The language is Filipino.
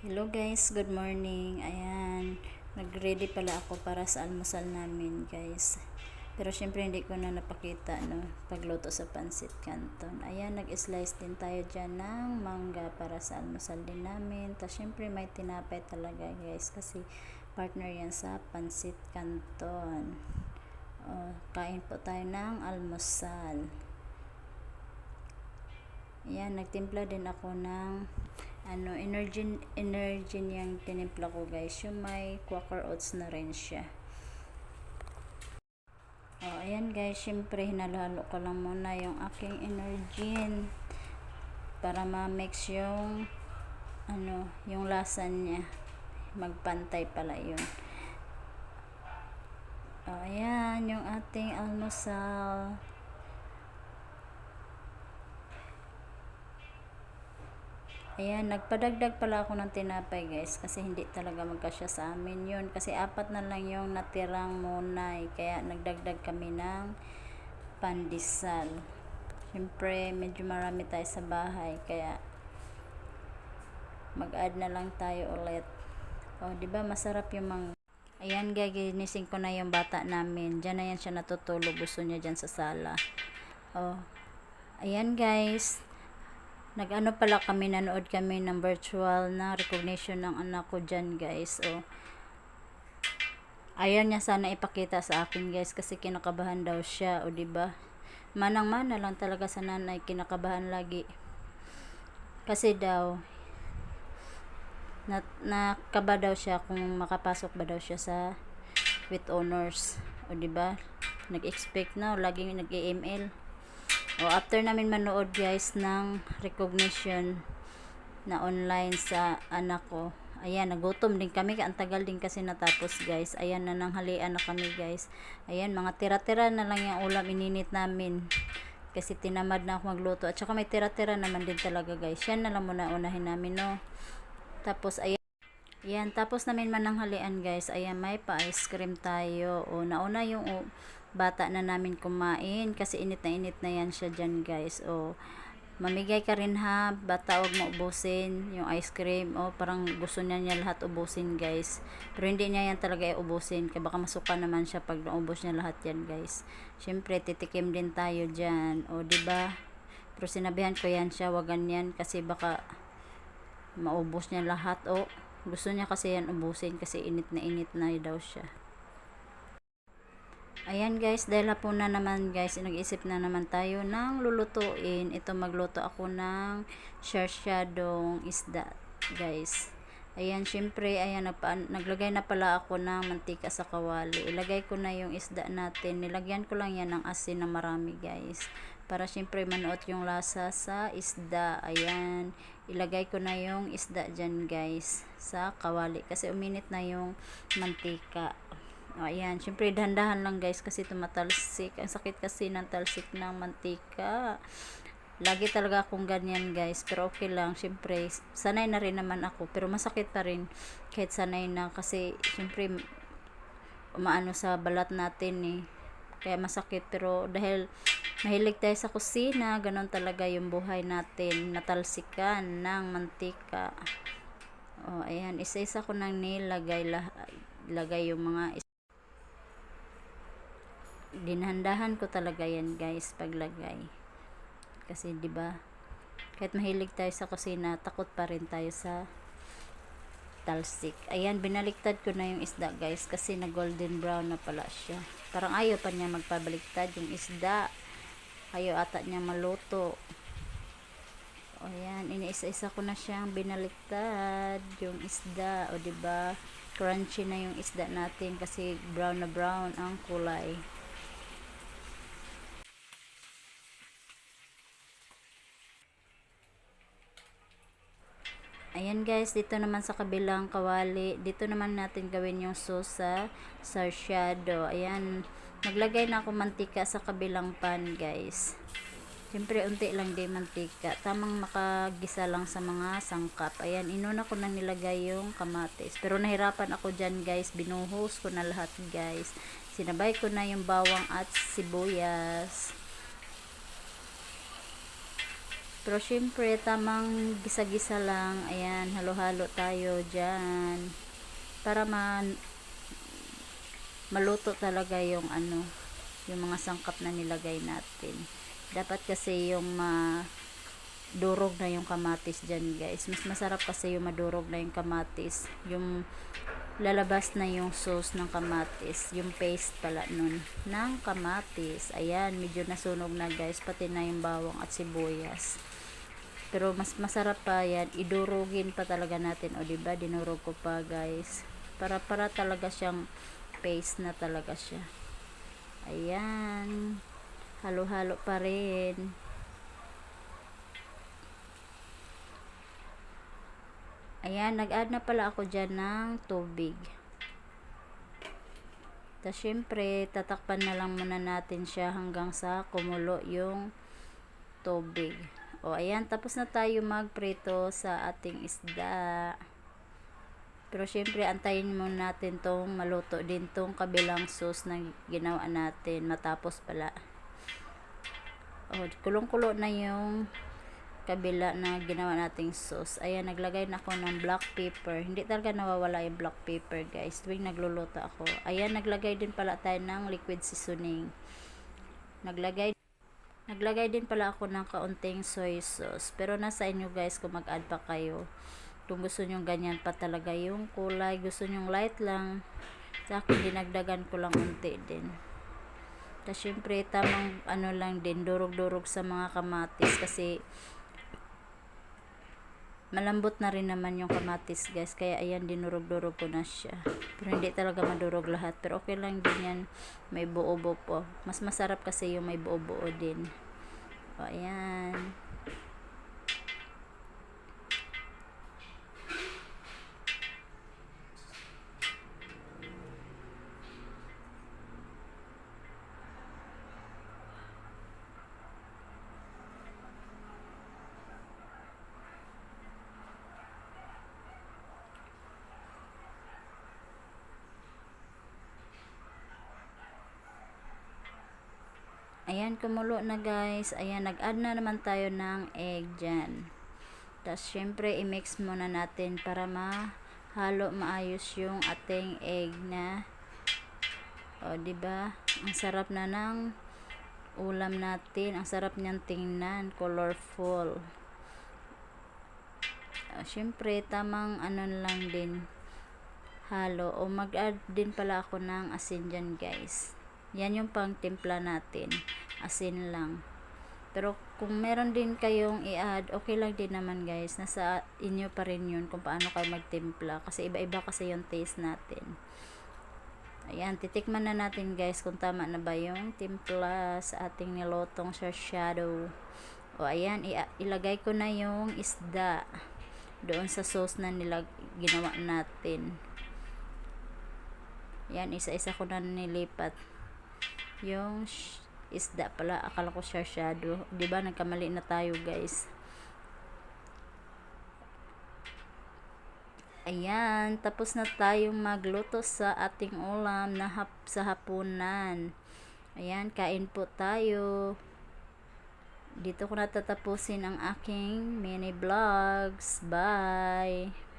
Hello guys, good morning. Ayan, nag-ready pala ako para sa almusal namin guys. Pero syempre hindi ko na napakita no, pagluto sa pansit canton. Ayan, nag-slice din tayo dyan ng mangga para sa almusal din namin. Tapos syempre may tinapay talaga guys kasi partner yan sa pansit canton. Oh, kain po tayo ng almusal. Ayan, nagtimpla din ako ng ano, energy, energy niyang tinimpla ko guys. Yung may quaker oats na rin siya. Oh, ayan guys, syempre hinalo ko lang muna yung aking energy para ma-mix yung ano, yung lasa niya. Magpantay pala yun. Oh, ayan, yung ating almusal. Ayan, nagpadagdag pala ako ng tinapay guys kasi hindi talaga magkasya sa amin yun. Kasi apat na lang yung natirang munay. Kaya nagdagdag kami ng pandesal. Siyempre, medyo marami tayo sa bahay. Kaya mag-add na lang tayo ulit. O, di ba masarap yung mga Ayan, guys, ginising ko na yung bata namin. Diyan na yan siya natutulog. Gusto niya dyan sa sala. Oh. Ayan, guys nag-ano pala kami, nanood kami ng virtual na recognition ng anak ko dyan guys. O, ayaw niya sana ipakita sa akin guys kasi kinakabahan daw siya. O, di ba Manang-mana lang talaga sa nanay, kinakabahan lagi. Kasi daw, na, nakaba daw siya kung makapasok ba daw siya sa with honors. O, di ba Nag-expect na, laging nag-email. O, after namin manood guys ng recognition na online sa anak ko. Ayan, nagutom din kami. Ang tagal din kasi natapos guys. Ayan, na nanghalian na kami guys. Ayan, mga tira-tira na lang yung ulam ininit namin. Kasi tinamad na ako magluto. At saka may tira-tira naman din talaga guys. Yan na lang muna unahin namin no. Tapos ayan. Ayan, tapos namin mananghalian guys. Ayan, may pa-ice cream tayo. O, nauna yung bata na namin kumain kasi init na init na yan siya dyan guys. O mamigay ka rin ha? Bata wag mo ubusin yung ice cream. O parang gusto niya niya lahat ubusin guys. Pero hindi niya yan talaga ubusin kaya baka masuka naman siya pag naubos niya lahat yan guys. Syempre titikim din tayo dyan. O ba? Pero sinabihan ko yan siya wag ganyan kasi baka maubos niya lahat. O gusto niya kasi yan ubusin kasi init na init na daw siya Ayan guys, dahil po na naman guys, nag-isip na naman tayo ng lulutuin. Ito magluto ako ng sharsyadong isda guys. Ayan, syempre, ayan, naglagay na pala ako ng mantika sa kawali. Ilagay ko na yung isda natin. Nilagyan ko lang yan ng asin na marami guys. Para syempre manuot yung lasa sa isda. Ayan, ilagay ko na yung isda dyan guys sa kawali. Kasi uminit na yung mantika. O, ayan. Siyempre, dahan-dahan lang guys kasi tumatalsik. Ang sakit kasi ng talsik ng mantika. Lagi talaga akong ganyan guys. Pero okay lang. Siyempre, sanay na rin naman ako. Pero masakit pa rin kahit sanay na. Kasi, siyempre, umaano sa balat natin eh. Kaya masakit. Pero dahil mahilig tayo sa kusina, ganon talaga yung buhay natin. Natalsikan ng mantika. Oh, ayan. Isa-isa ko nang nilagay, lagay yung mga dinhandahan ko talaga yan guys paglagay. Kasi 'di ba kahit mahilig tayo sa kusina takot pa rin tayo sa talsik. Ayan binaliktad ko na yung isda guys kasi na golden brown na pala siya. Parang ayaw pa niya magpabaliktad yung isda. Ayaw ata niya maluto. O yan iniisa-isa ko na siyang binaliktad yung isda. O ba crunchy na yung isda natin kasi brown na brown ang kulay Ayan guys, dito naman sa kabilang kawali, dito naman natin gawin yung sauce sa sarsyado. Ayan, naglagay na ako mantika sa kabilang pan guys. Siyempre, unti lang din mantika. Tamang makagisa lang sa mga sangkap. Ayan, inuna ko nang nilagay yung kamatis. Pero nahirapan ako dyan guys. Binuhos ko na lahat guys. Sinabay ko na yung bawang at sibuyas. Pero syempre, tamang gisa-gisa lang. Ayan, halo-halo tayo dyan. Para man maluto talaga yung ano, yung mga sangkap na nilagay natin. Dapat kasi yung ma durog na yung kamatis dyan guys. Mas masarap kasi yung madurog na yung kamatis. Yung lalabas na yung sauce ng kamatis. Yung paste pala nun ng kamatis. Ayan, medyo nasunog na guys. Pati na yung bawang at sibuyas. Pero mas masarap pa yan. Idurugin pa talaga natin. O diba, dinurog ko pa guys. Para para talaga siyang paste na talaga siya. Ayan. Halo-halo pa rin. Ayan, nag-add na pala ako dyan ng tubig. Tapos, syempre, tatakpan na lang muna natin siya hanggang sa kumulo yung tubig. O, ayan, tapos na tayo magprito sa ating isda. Pero, syempre, antayin muna natin tong maluto din tong kabilang sauce na ginawa natin matapos pala. O, kulong-kulo na yung kabila na ginawa nating sauce. Ayan, naglagay na ako ng black pepper. Hindi talaga nawawala yung black pepper, guys. Tuwing nagluluto ako. Ayan, naglagay din pala tayo ng liquid seasoning. Naglagay Naglagay din pala ako ng kaunting soy sauce. Pero nasa inyo guys kung mag-add pa kayo. Kung gusto nyo ganyan pa talaga yung kulay. Gusto nyo light lang. Sa akin dinagdagan ko lang unti din. Tapos syempre tamang ano lang din. Durog-durog sa mga kamatis. Kasi malambot na rin naman yung kamatis guys kaya ayan dinurog-durog ko na siya pero hindi talaga madurog lahat pero okay lang din yan may buo-buo po mas masarap kasi yung may buo-buo din o ayan Ayan, kumulo na guys. Ayan, nag-add na naman tayo ng egg dyan. Tapos, syempre, i-mix muna natin para mahalo maayos yung ating egg na o, ba? Ang sarap na ng ulam natin. Ang sarap niyang tingnan. Colorful. Uh, syempre, tamang ano lang din halo. O mag-add din pala ako ng asin dyan guys. Yan yung pang timpla natin. Asin lang. Pero kung meron din kayong i-add, okay lang din naman guys. Nasa inyo pa rin yun kung paano kayo magtimpla. Kasi iba-iba kasi yung taste natin. Ayan, titikman na natin guys kung tama na ba yung timpla sa ating nilotong shadow. O ayan, ilagay ko na yung isda doon sa sauce na nilag ginawa natin. Yan, isa-isa ko na nilipat yung isda pala. Akala ko shadow di ba? Nagkamali na tayo guys. Ayan. Tapos na tayong magluto sa ating ulam na hap sa hapunan. Ayan. Kain po tayo. Dito ko natatapusin ang aking mini vlogs. Bye